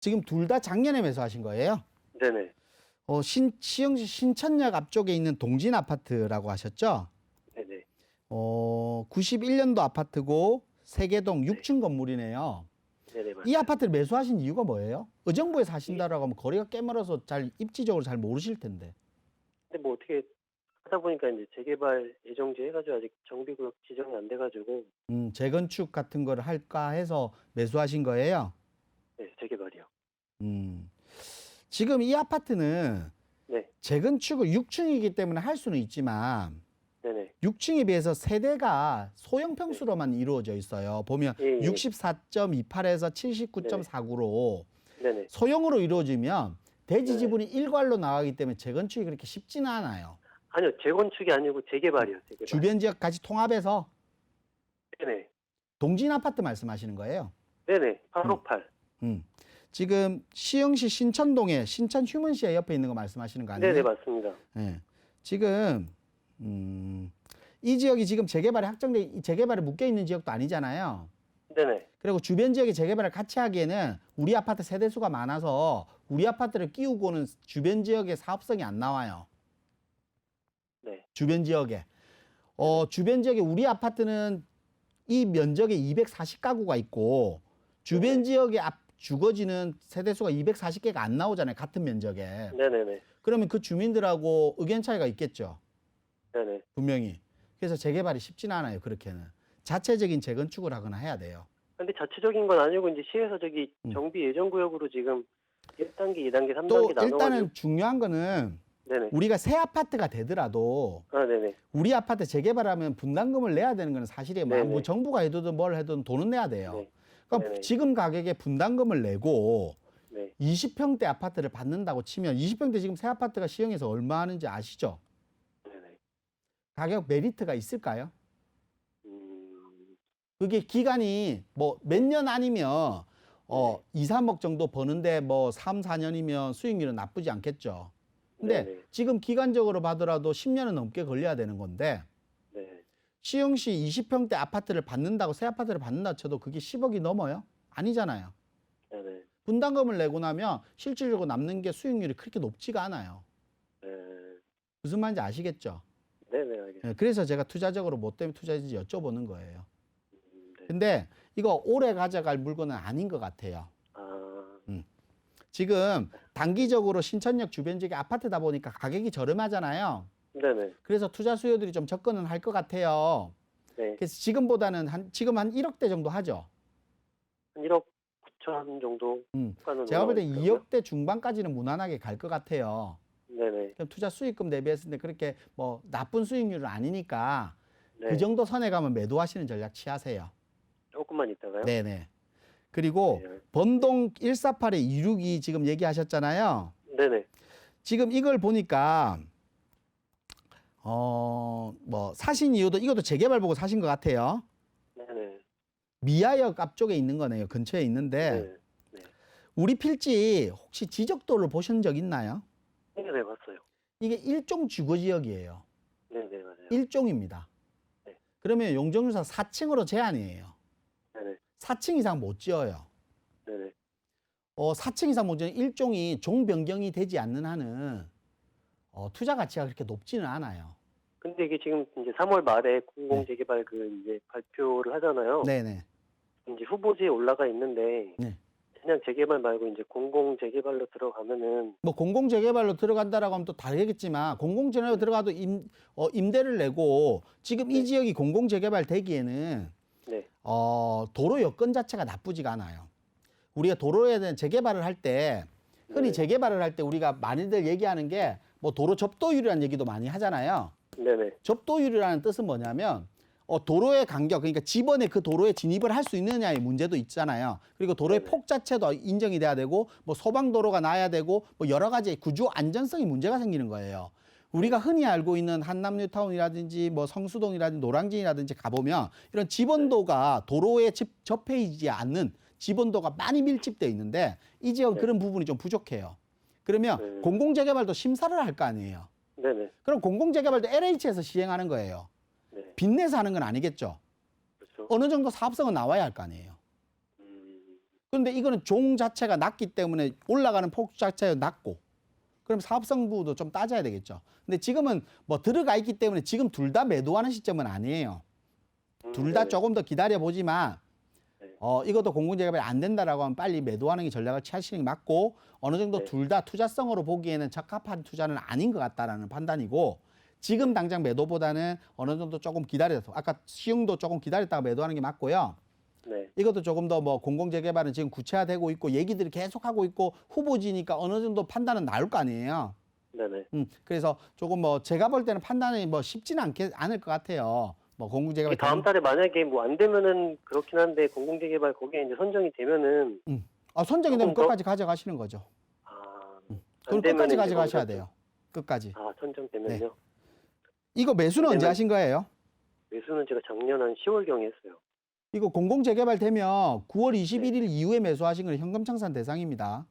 지금 둘 다 작년에 매수하신 거예요? 네네. 어, 신, 시흥시 신천역 앞쪽에 있는 동진 아파트라고 하셨죠? 네네. 어, 91년도 아파트고 세계동 6층 건물이네요. 네네. 맞이 아파트를 매수하신 이유가 뭐예요? 의정부에 사신다라고 하면 거리가 꽤 멀어서 잘 입지적으로 잘 모르실 텐데. 근데 뭐 어떻게 하다 보니까 이제 재개발 예정지 해가지고 아직 정비구역 지정이 안 돼가지고 음, 재건축 같은 거를 할까 해서 매수하신 거예요. 네. 음. 지금 이 아파트는 네. 재건축을 6층이기 때문에 할 수는 있지만 네네. 6층에 비해서 세대가 소형 평수로만 이루어져 있어요. 보면 예, 예. 64.28에서 79.49로 네네. 소형으로 이루어지면 대지 네. 지분이 일괄로 나가기 때문에 재건축이 그렇게 쉽지는 않아요. 아니요 재건축이 아니고 재개발이요. 재개발. 주변 지역 같이 통합해서 네네. 동진 아파트 말씀하시는 거예요. 네네. 858. 음. 지금 시흥시 신천동에 신천 휴먼시아 옆에 있는 거 말씀하시는 거 아니에요? 네네 맞습니다. 예. 지금 음, 이 지역이 지금 재개발에 확정돼 이 재개발에 묶여 있는 지역도 아니잖아요. 네네. 그리고 주변 지역에 재개발을 같이 하기에는 우리 아파트 세대 수가 많아서 우리 아파트를 끼우고는 주변 지역에 사업성이 안 나와요. 네. 주변 지역에 어 주변 지역에 우리 아파트는 이 면적에 240가구가 있고 주변 네. 앞 주거지는 세대 수가 240개가 안 나오잖아요. 같은 면적에. 네네네. 그러면 그 주민들하고 의견 차이가 있겠죠. 네네. 분명히. 그래서 재개발이 쉽지는 않아요. 그렇게는. 자체적인 재건축을 하거나 해야 돼요. 근데 자체적인 건 아니고 이제 시에서 저기 음. 정비 예정 구역으로 지금 1단계, 2단계, 3단계 또 나눠가지고 일단은 중요한 거는 네네. 우리가 새 아파트가 되더라도 아 네네. 우리 아파트 재개발하면 분담금을 내야 되는 건 사실이에요. 뭐 네네. 뭐 정부가 해도든 뭘 해도 돈은 내야 돼요. 네. 그러니까 네네. 지금 가격에 분담금을 내고 네. 20평대 아파트를 받는다고 치면 20평대 지금 새 아파트가 시흥에서 얼마 하는지 아시죠? 네네. 가격 메리트가 있을까요? 음. 그게 기간이 뭐 몇 년 아니면 어 네. 2, 3억 정도 버는데 뭐 3, 4년이면 수익률은 나쁘지 않겠죠. 근데 네네. 지금 기간적으로 봐더라도 10년은 넘게 걸려야 되는 건데 네. 시흥시 20평대 아파트를 받는다고 새 아파트를 받는다 쳐도 그게 10억이 넘어요? 아니잖아요. 네네. 분담금을 내고 나면 실질적으로 남는 게 수익률이 그렇게 높지가 않아요. 네. 무슨 말인지 아시겠죠? 네네 알겠습니다. 예, 그래서 제가 투자적으로 뭐 때문에 투자했는지 여쭤보는 거예요. 음, 네. 근데 이거 오래 가져갈 물건은 아닌 것 같아요. 아 지금 단기적으로 신천역 주변 지역에 아파트다 보니까 가격이 저렴하잖아요. 네네. 그래서 투자 수요들이 좀 접근은 할 것 같아요. 네. 그래서 지금보다는 한 지금 한 1억대 정도 하죠. 한 1억 9천 정도 음. 제가 볼때 올라가 있더라고요. 2억대 중반까지는 무난하게 갈 것 같아요. 네네. 그럼 투자 수익금 대비했을 때 그렇게 뭐 나쁜 수익률은 아니니까 네. 그 정도 선에 가면 매도하시는 전략 취하세요. 조금만 있다가요. 네네. 그리고 네. 번동 148에 262 지금 얘기하셨잖아요. 네네. 지금 이걸 보니까 어 뭐 사신 이유도 이것도 재개발 보고 사신 것 같아요. 네네. 미아역 앞쪽에 있는 거네요. 근처에 있는데 네. 우리 필지 혹시 지적도를 보신 적 있나요? 네 네 봤어요. 이게 일종 주거 지역이에요. 네 네 맞아요. 일종입니다. 네. 그러면 용적률상 4층으로 제한이에요. 네 네. 4층 이상 못 지어요. 네 네. 어, 4층 이상 못 지는 일종이 종 변경이 되지 않는 한은 어, 투자 가치가 그렇게 높지는 않아요. 근데 이게 지금 이제 3월 말에 네. 공공 재개발 그 이제 발표를 하잖아요. 네네. 이제 후보지에 올라가 있는데 네. 그냥 재개발 말고 이제 공공 재개발로 들어가면은 뭐 공공 재개발로 들어간다라고 하면 또 다르겠지만 공공 재개발로 들어가도 임, 어, 임대를 내고 지금 이 네. 지역이 공공 재개발 되기에는 네. 어, 도로 여건 자체가 나쁘지가 않아요. 우리가 도로에 대한 재개발을 할 때 흔히 네. 재개발을 할 때 우리가 많이들 얘기하는 게 뭐 도로 접도율이라는 얘기도 많이 하잖아요. 네네. 접도율이라는 뜻은 뭐냐면 어, 도로의 간격 그러니까 집원에 그 도로에 진입을 할 수 있느냐의 문제도 있잖아요. 그리고 도로의 네네. 폭 자체도 인정이 돼야 되고 뭐 소방 도로가 나야 되고 뭐 여러 가지 구조 안전성이 문제가 생기는 거예요. 우리가 흔히 알고 있는 한남 뉴타운이라든지 뭐 성수동이라든지 노량진이라든지 가보면 이런 집원도가 도로에 집, 접해 있지 않는 집원도가 많이 밀집돼 있는데 이 지역은 네. 그런 부분이 좀 부족해요. 그러면 네. 공공재개발도 심사를 할 거 아니에요. 네네. 그럼 공공재개발도 LH에서 시행하는 거예요. 네. 빚내서 하는 건 아니겠죠. 그렇죠. 어느 정도 사업성은 나와야 할 거 아니에요. 음, 그런데 이거는 종 자체가 낮기 때문에 올라가는 폭 자체가 낮고 그럼 사업성부도 좀 따져야 되겠죠. 근데 지금은 뭐 들어가 있기 때문에 지금 둘 다 매도하는 시점은 아니에요. 음, 둘 다 네네. 조금 더 기다려 보지만 네. 어 이것도 공공재개발이 안 된다라고 하면 빨리 매도하는 게 전략을 취하시는 게 맞고 어느 정도 네. 둘다 투자성으로 보기에는 적합한 투자는 아닌 것 같다라는 판단이고 지금 당장 매도보다는 어느 정도 조금 기다려서 아까 시흥도 조금 기다렸다가 매도하는 게 맞고요. 네. 이것도 조금 더 뭐 공공재개발은 지금 구체화되고 있고 얘기들이 계속하고 있고 후보지니까 어느 정도 판단은 나올 거 아니에요. 네네. 음, 그래서 조금 뭐 제가 볼 때는 판단이 뭐 쉽지는 않게 않을 것 같아요. 뭐 공공재개발 이 다음 달에 만약에 뭐 안 되면은 그렇긴 한데 공공재개발 거기에 이제 선정이 되면은 아, 선정이 되면 더? 끝까지 가져가시는 거죠. 아, 그럼 안 되면은 끝까지 가져가셔야 돼요. 끝까지. 아 선정되면요. 이거 매수는 언제 되면- 하신 거예요? 매수는 제가 작년 한 10월 경에 했어요. 이거 공공 재개발 되면 9월 네. 21일 이후에 매수하신 건 현금 청산 대상입니다.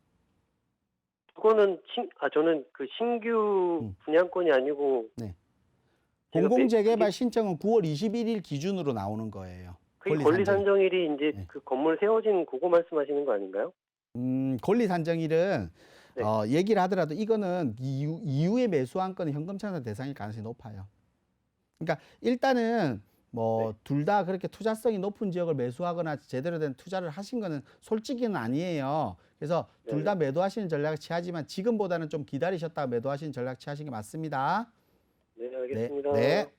그거는 신, 아 저는 그 신규 음. 분양권이 아니고 네. 공공재개발 신청은 9월 21일 기준으로 나오는 거예요. 권리 권리 산정. 산정일이 이제 네. 그 건물 세워진 그거 말씀하시는 거 아닌가요? 음, 권리 산정일은 네. 어, 얘기를 하더라도 이거는 이후, 이후에 매수한 건은 현금 청산 대상일 가능성이 높아요. 그러니까 일단은 뭐 네. 둘다 그렇게 투자성이 높은 지역을 매수하거나 제대로 된 투자를 하신 거는 솔직히는 아니에요. 그래서 둘 다 매도하시는 전략을 취하지만 지금보다는 좀 기다리셨다가 매도하시는 전략 취하시는 게 맞습니다. 네, 알겠습니다. 네.